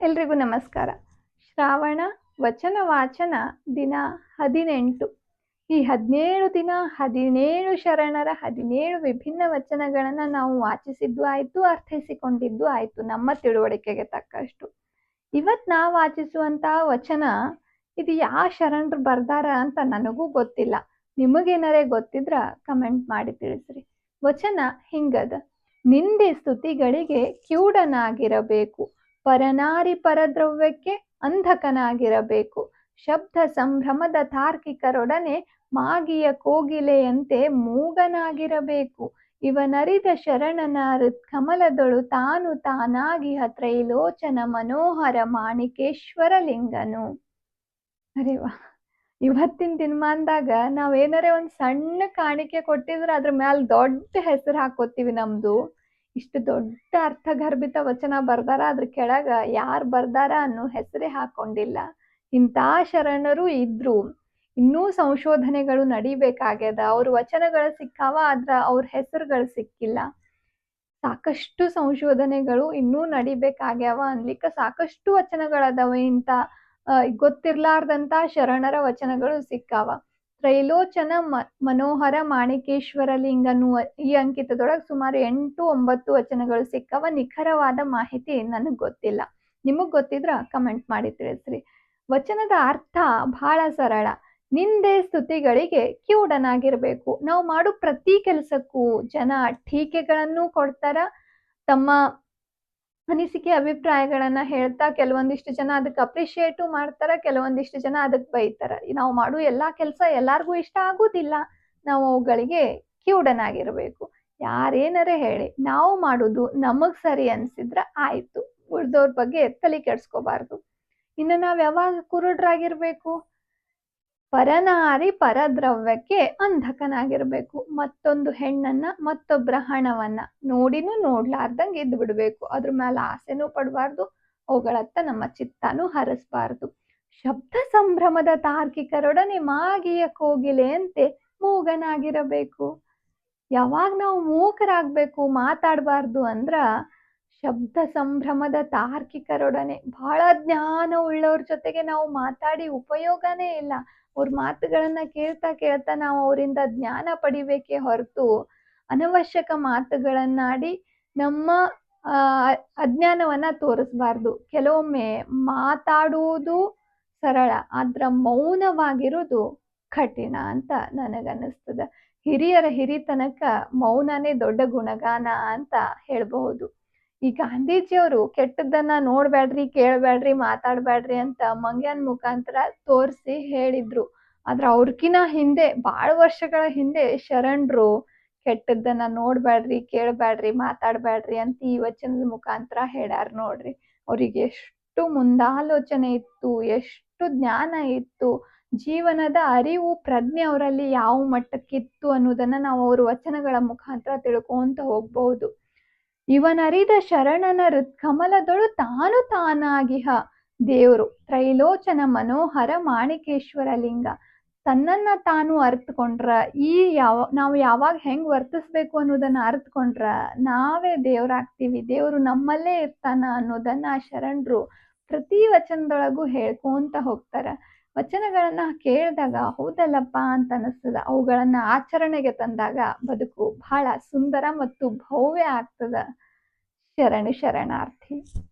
ಎಲ್ರಿಗೂ ನಮಸ್ಕಾರ. ಶ್ರಾವಣ ವಚನ ವಾಚನ ದಿನ ಹದಿನೆಂಟು. ಈ ಹದಿನೇಳು ದಿನ, ಹದಿನೇಳು ಶರಣರ, ಹದಿನೇಳು ವಿಭಿನ್ನ ವಚನಗಳನ್ನು ನಾವು ವಾಚಿಸಿದ್ದು ಆಯಿತು, ಅರ್ಥೈಸಿಕೊಂಡಿದ್ದು ಆಯಿತು, ನಮ್ಮ ತಿಳುವಳಿಕೆಗೆ ತಕ್ಕಷ್ಟು. ಇವತ್ತು ನಾವು ವಾಚಿಸುವಂತಹ ವಚನ, ಇದು ಯಾವ ಶರಣರು ಬರ್ದಾರ ಅಂತ ನನಗೂ ಗೊತ್ತಿಲ್ಲ. ನಿಮಗೇನರೇ ಗೊತ್ತಿದ್ರ ಕಮೆಂಟ್ ಮಾಡಿ ತಿಳಿಸ್ರಿ. ವಚನ ಹಿಂಗದ. ನಿಂದೆ ಸ್ತುತಿಗಳಿಗೆ ಕಿವುಡನಾಗಿರಬೇಕು ಪರನಾರಿ ಪರದ್ರವ್ಯಕ್ಕೆ ಅಂಧಕನಾಗಿರಬೇಕು. ಶಬ್ದ ಸಂಭ್ರಮದ ತಾರ್ಕಿಕರೊಡನೆ ಮಾಗಿಯ ಕೋಗಿಲೆಯಂತೆ ಮೂಗನಾಗಿರಬೇಕು. ಇವನರಿದ ಶರಣನ ಹೃತ್ಕಮಲದೊಳು ತಾನು ತಾನಾಗಿ ಹತ್ರೈಲೋಚನ ಮನೋಹರ ಮಾಣಿಕೇಶ್ವರ ಲಿಂಗನು. ಅರೇವಾ ಇವತ್ತಿನ ದಿನಮಾನದಾಗ ನಾವೇನಾರೇ ಒಂದು ಸಣ್ಣ ಕಾಣಿಕೆ ಕೊಟ್ಟಿದ್ರೆ ಅದ್ರ ಮ್ಯಾಲ ದೊಡ್ಡ ಹೆಸರು ಹಾಕೋತೀವಿ ನಮ್ದು. ಇಷ್ಟು ದೊಡ್ಡ ಅರ್ಥಗರ್ಭಿತ ವಚನ ಬರ್ದಾರ, ಅದ್ರ ಕೆಳಗ ಯಾರು ಬರ್ದಾರ ಅನ್ನೋ ಹೆಸರೇ ಹಾಕೊಂಡಿಲ್ಲ. ಇಂಥ ಶರಣರು ಇದ್ರು. ಇನ್ನೂ ಸಂಶೋಧನೆಗಳು ನಡಿಬೇಕಾಗ್ಯದ. ಅವ್ರ ವಚನಗಳು ಸಿಕ್ಕಾವ, ಆದ್ರ ಅವ್ರ ಹೆಸರುಗಳು ಸಿಕ್ಕಿಲ್ಲ. ಸಾಕಷ್ಟು ಸಂಶೋಧನೆಗಳು ಇನ್ನೂ ನಡಿಬೇಕಾಗ್ಯಾವ ಅನ್ಲಿಕ್ಕ ಸಾಕಷ್ಟು ವಚನಗಳದಾವ ಇಂಥ ಗೊತ್ತಿರ್ಲಾರ್ದಂತ ಶರಣರ ವಚನಗಳು ಸಿಕ್ಕಾವ. ತ್ರೈಲೋಚನ ಮ, ಮನೋಹರ ಮಾಣಿಕೇಶ್ವರ ಲಿಂಗನು ಈ ಅಂಕಿತದೊಳಗೆ ಸುಮಾರು ಎಂಟು ಒಂಬತ್ತು ವಚನಗಳು ಸಿಕ್ಕವ ನಿಖರವಾದ ಮಾಹಿತಿ ನನಗೆ ಗೊತ್ತಿಲ್ಲ. ನಿಮಗೆ ಗೊತ್ತಿದ್ರ ಕಮೆಂಟ್ ಮಾಡಿ ತಿಳಿಸ್ರಿ. ವಚನದ ಅರ್ಥ ಬಹಳ ಸರಳ. ನಿಂದೆ ಸ್ತುತಿಗಳಿಗೆ ಕ್ಯೂಡನಾಗಿರಬೇಕು. ನಾವು ಮಾಡೋ ಪ್ರತಿ ಕೆಲಸಕ್ಕೂ ಜನ ಟೀಕೆಗಳನ್ನು ಕೊಡ್ತಾರ. ತಮ್ಮ ಅನಿಸಿಕೆ, ಅಭಿಪ್ರಾಯಗಳನ್ನ ಹೇಳ್ತಾ ಕೆಲವೊಂದಿಷ್ಟು ಜನ ಅದಕ್ಕೆ ಅಪ್ರಿಶಿಯೇಟು ಮಾಡ್ತಾರ, ಕೆಲವೊಂದಿಷ್ಟು ಜನ ಅದಕ್ಕೆ ಬೈತಾರ. ನಾವು ಮಾಡೋ ಎಲ್ಲಾ ಕೆಲಸ ಎಲ್ಲಾರ್ಗೂ ಇಷ್ಟ ಆಗೋದಿಲ್ಲ. ನಾವು ಅವುಗಳಿಗೆ ಕಿವುಡನಾಗಿರ್ಬೇಕು ಯಾರೇನಾರ ಹೇಳಿ, ನಾವು ಮಾಡೋದು ನಮಗ್ ಸರಿ ಅನ್ಸಿದ್ರ ಆಯ್ತು. ಉಳ್ದವ್ರ ಬಗ್ಗೆ ತಲೆ ಕೆಡ್ಸ್ಕೋಬಾರ್ದು. ಇನ್ನು ನಾವ್ ಯಾವಾಗ ಕುರುಡ್ರಾಗಿರ್ಬೇಕು? ಪರನಾರಿ ಪರದ್ರವ್ಯಕ್ಕೆ ಅಂಧಕನಾಗಿರ್ಬೇಕು. ಮತ್ತೊಂದು ಹೆಣ್ಣನ್ನ ಮತ್ತೊಬ್ಬರ ಹಣವನ್ನ ನೋಡಿನೂ ನೋಡ್ಲಾರ್ದಂಗೆ ಇದ್ದು ಬಿಡ್ಬೇಕು. ಅದ್ರ ಮೇಲೆ ಆಸೆನೂ ಪಡಬಾರ್ದು, ಅವುಗಳತ್ತ ನಮ್ಮ ಚಿತ್ತನೂ ಹರಿಸ್ಬಾರ್ದು. ಶಬ್ದ ಸಂಭ್ರಮದ ತಾರ್ಕಿಕರೊಡನೆ ಮಾಗಿಯ ಕೋಗಿಲೆಯಂತೆ ಮೂಗನಾಗಿರಬೇಕು. ಯಾವಾಗ ನಾವು ಮೂಕರಾಗಬೇಕು ಮಾತಾಡಬಾರ್ದು ಅಂದ್ರ ಶಬ್ದ ಸಂಭ್ರಮದ ತಾರ್ಕಿಕರೊಡನೆ. ಬಹಳ ಜ್ಞಾನ ಉಳ್ಳವ್ರ ಜೊತೆಗೆ ನಾವು ಮಾತಾಡಿ ಉಪಯೋಗನೇ ಇಲ್ಲ. ಅವ್ರ ಮಾತುಗಳನ್ನ ಕೇಳ್ತಾ ಕೇಳ್ತಾ ನಾವು ಅವರಿಂದ ಜ್ಞಾನ ಪಡಿಬೇಕೆ ಹೊರತು ಅನವಶ್ಯಕ ಮಾತುಗಳನ್ನಾಡಿ ನಮ್ಮ ಅಜ್ಞಾನವನ್ನ ತೋರಿಸ್ಬಾರ್ದು. ಕೆಲವೊಮ್ಮೆ ಮಾತಾಡುವುದು ಸರಳ, ಆದ್ರ ಮೌನವಾಗಿರುವುದು ಕಠಿಣ ಅಂತ ನನಗನ್ನಿಸ್ತದ. ಹಿರಿಯರ ಹಿರಿತನಕ ಮೌನನೇ ದೊಡ್ಡ ಗುಣಗಾನ ಅಂತ ಹೇಳ್ಬಹುದು. ಈ ಗಾಂಧೀಜಿಯವರು ಕೆಟ್ಟದ್ದನ್ನ ನೋಡ್ಬೇಡ್ರಿ ಕೇಳ್ಬೇಡ್ರಿ ಮಾತಾಡ್ಬೇಡ್ರಿ ಅಂತ ಮಂಗ್ಯನ್ ಮುಖಾಂತರ ತೋರಿಸಿ ಹೇಳಿದ್ರು. ಆದ್ರ ಅವ್ರಕಿನ ಹಿಂದೆ ಬಹಳ ವರ್ಷಗಳ ಹಿಂದೆ ಶರಣರು ಕೆಟ್ಟದ್ದನ್ನ ನೋಡ್ಬೇಡ್ರಿ ಕೇಳ್ಬೇಡ್ರಿ ಮಾತಾಡ್ಬೇಡ್ರಿ ಅಂತ ಈ ವಚನದ ಮುಖಾಂತರ ಹೇಳ್ಯಾರ ನೋಡ್ರಿ. ಅವ್ರಿಗೆ ಎಷ್ಟು ಮುಂದಾಲೋಚನೆ ಇತ್ತು, ಎಷ್ಟು ಜ್ಞಾನ ಇತ್ತು, ಜೀವನದ ಅರಿವು, ಪ್ರಜ್ಞೆ ಅವರಲ್ಲಿ ಯಾವ ಮಟ್ಟಕ್ಕಿತ್ತು ಅನ್ನೋದನ್ನ ನಾವು ಅವ್ರ ವಚನಗಳ ಮುಖಾಂತರ ತಿಳ್ಕೊಂತ ಹೋಗ್ಬಹುದು ಇವನರಿದ ಶರಣನ ಕಮಲದೊಳು ತಾನು ತಾನಾಗಿಹ. ದೇವರು, ತ್ರೈಲೋಚನ ಮನೋಹರ ಮಾಣಿಕೇಶ್ವರ ಲಿಂಗ. ತನ್ನನ್ನ ತಾನು ಅರ್ತ್ಕೊಂಡ್ರ, ಈ ಯಾವ, ನಾವು ಯಾವಾಗ ಹೆಂಗ್ ವರ್ತಿಸ್ಬೇಕು ಅನ್ನೋದನ್ನ ಅರ್ಥಕೊಂಡ್ರ ನಾವೇ ದೇವ್ರಾಗ್ತೀವಿ. ದೇವರು ನಮ್ಮಲ್ಲೇ ಇರ್ತಾನ ಅನ್ನೋದನ್ನ ಶರಣರು ಪ್ರತಿ ವಚನದೊಳಗೂ ಹೇಳ್ಕೊಂತ ಹೋಗ್ತಾರ. ವಚನಗಳನ್ನ ಕೇಳಿದಾಗ ಹೌದಲ್ಲಪ್ಪ ಅಂತ ಅನಿಸ್ತದ. ಅವುಗಳನ್ನು ಆಚರಣೆಗೆ ತಂದಾಗ ಬದುಕು ಬಹಳ ಸುಂದರ ಮತ್ತು ಭವ್ಯ ಆಗ್ತದ. ಶರಣು ಶರಣಾರ್ಥಿ.